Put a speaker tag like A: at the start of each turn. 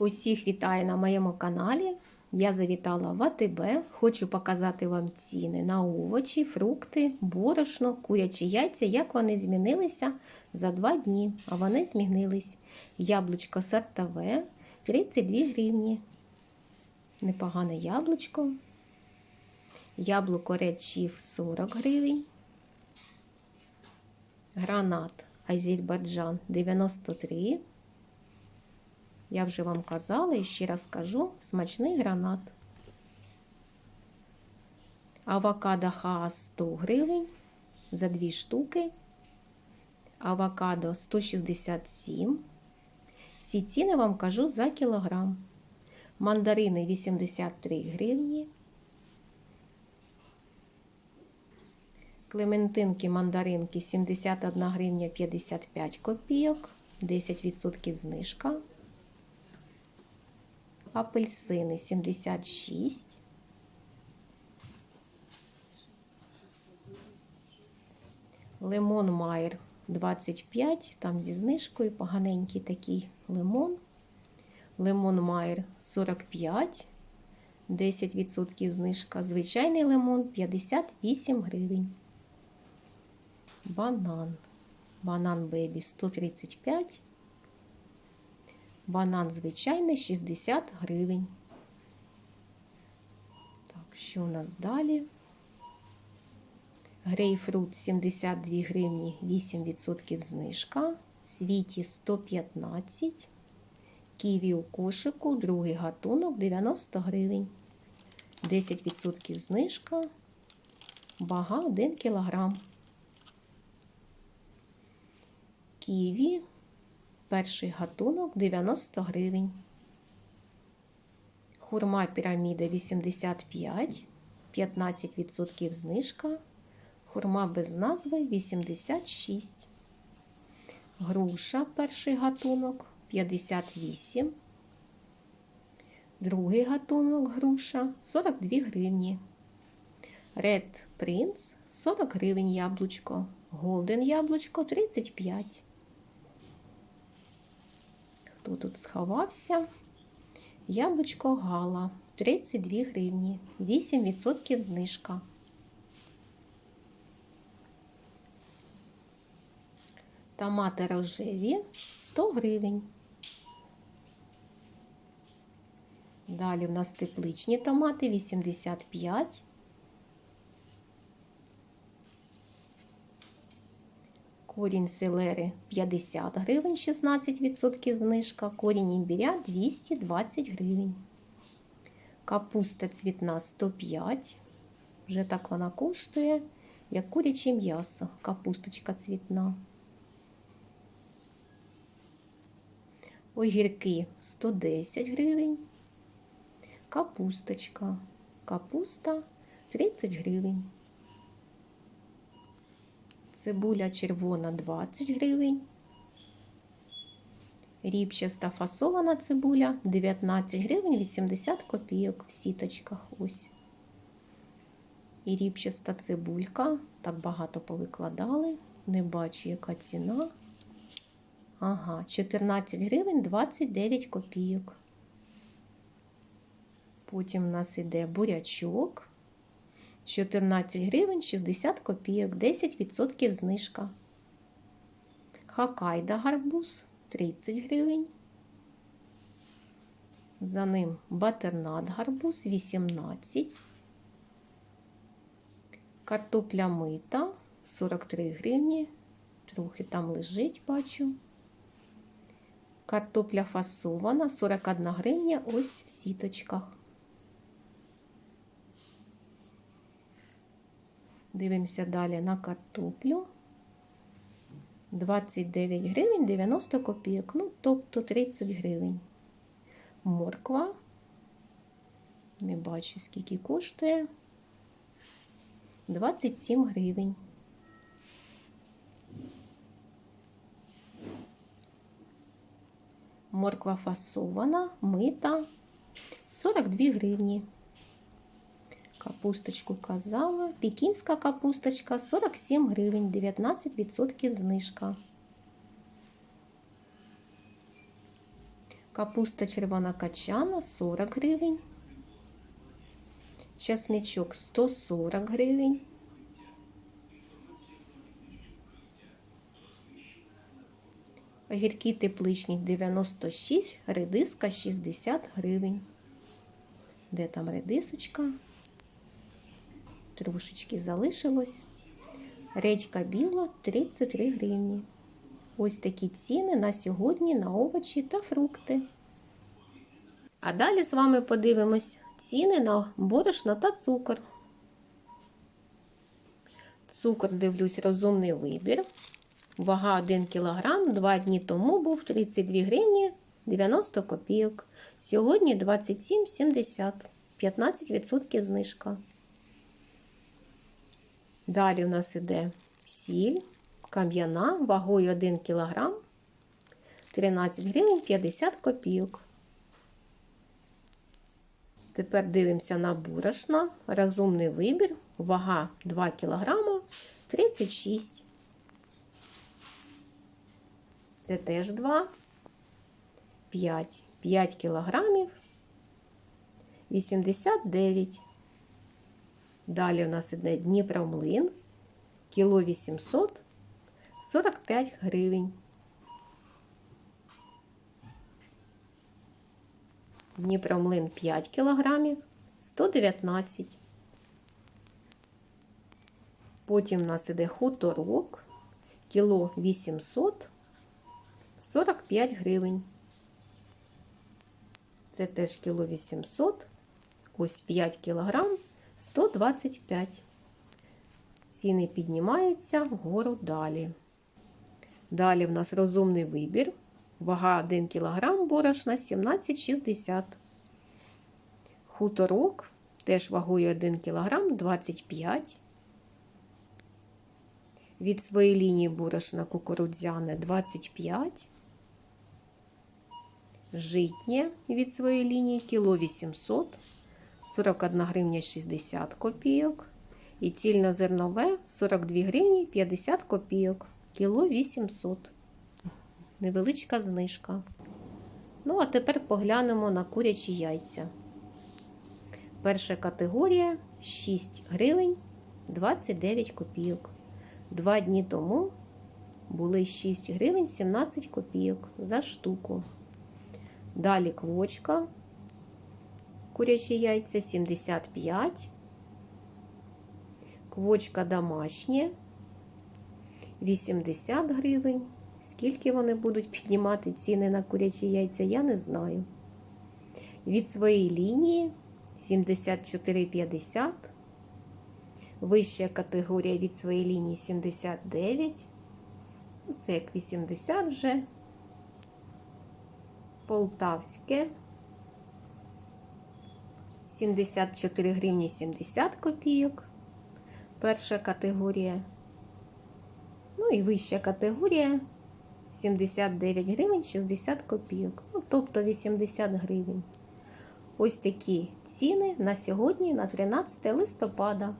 A: Усіх вітаю на моєму каналі. Я завітала в АТБ. Хочу показати вам ціни на овочі, фрукти, борошно, курячі яйця, як вони змінилися за два дні. А вони змінились. Яблучко сортове 32 гривні. Непогане яблучко. Яблуко редшіф 40 гривень. Гранат Азербайджан 93 я вже вам казала і ще раз кажу: смачний гранат. Авокадо Хаас 100 гривень за 2 штуки. Авокадо 167. Всі ціни вам кажу за кілограм. Мандарини 83 гривні. Клементинки мандаринки 71 гривня 55 копійок, 10% знижка апельсини 76. Лимон Майер 25, там зі знижкою поганенький такий лимон. Лимон Майер 45, 10% знижка. Звичайний лимон 58 гривень. Банан. Банан Бебі 135 Банан звичайний 60 гривень. Так, що у нас далі? Грейпфрут 72 гривні 8% знижка. Світі 115. Ківі у кошику, другий гатунок 90 гривень. 10% знижка. Вага 1 кг. Ківі Перший гатунок 90 гривень. Хурма піраміда 85, 15% знижка. Хурма без назви 86. Груша перший гатунок 58. Другий гатунок груша 42 гривні. Red Prince 40 гривень яблучко. Голден яблучко 35 хто тут сховався. Яблучко гала 32 гривні, 8% знижка. Томати рожеві 100 гривень. Далі в нас тепличні томати 85 Корінь селери 50 гривень, 16% знижка. Корінь імбіря 220 гривень. Капуста цвітна 105. Вже так вона коштує, як куряче м'ясо. Капусточка цвітна. Огірки 110 гривень. Капусточка. Капуста 30 гривень. Цибуля червона 20 гривень. Ріпчаста фасована цибуля 19 гривень 80 копійок в сіточках. Ось. І ріпчаста цибулька. Так багато повикладали. Не бачу, яка ціна. Ага, 14 гривень 29 копійок. Потім у нас іде бурячок. 14 гривень 60 копійок, 10% знижка. Хакайда гарбуз 30 гривень. За ним батернат гарбуз 18. Картопля мита 43 гривні. Трохи там лежить, бачу. Картопля фасована 41 гривня ось в сіточках. Дивимося далі на картоплю. 29 гривень 90 копійок, ну, тобто 30 гривень. Морква. Не бачу, скільки коштує. 27 гривень. Морква фасована, мита 42 гривні. Капусточку казала. Пекінська капусточка 47 гривень, 19% знижка. Капуста червона качана 40 гривень. Часничок 140 гривень. Огірки тепличні 96, редиска 60 гривень. Де там редисочка? Трошечки залишилось. Редька біла 33 гривні. Ось такі ціни на сьогодні на овочі та фрукти. А далі з вами подивимось ціни на борошно та цукор. Цукор, дивлюсь, розумний вибір. Вага 1 кг два дні тому був 32 гривні 90 копійок. Сьогодні 27,70, 15% знижка. Далі у нас іде сіль кам'яна вагою 1 кг 13 гривень 50 копійок. Тепер дивимося на борошно. Розумний вибір. Вага 2 кг 36. Це теж 2, 5, 5 кілограмів, 89. Далі у нас іде Дніпромлин, кіло 800, 45 гривень. Дніпромлин 5 кілограмів, 119. Потім у нас іде хуторок, кіло 800, 45 гривень. Це теж кіло 800, ось 5 кілограм, 125. Ціни піднімаються вгору далі. Далі в нас розумний вибір. Вага 1 кг борошна 17,60. Хуторок теж вагою 1 кг 25. Від своєї лінії борошна кукурудзяне 25. Житнє від своєї лінії кіло 800, 41 гривня 60 копійок. І цільнозернове 42 гривні 50 копійок, кіло 800. Невеличка знижка. Ну, а тепер поглянемо на курячі яйця. Перша категорія 6 гривень 29 копійок. Два дні тому були 6 гривень 17 копійок за штуку. Далі квочка, курячі яйця 75. Квочка домашня 80 гривень. Скільки вони будуть піднімати ціни на курячі яйця, я не знаю. Від своєї лінії 74,50. Вища категорія від своєї лінії 79. Це як 80 вже. Полтавське 74 гривні 70 копійок. Перша категорія. Ну і вища категорія 79 гривень 60 копійок. Ну, тобто 80 гривень. Ось такі ціни на сьогодні, на 13 листопада.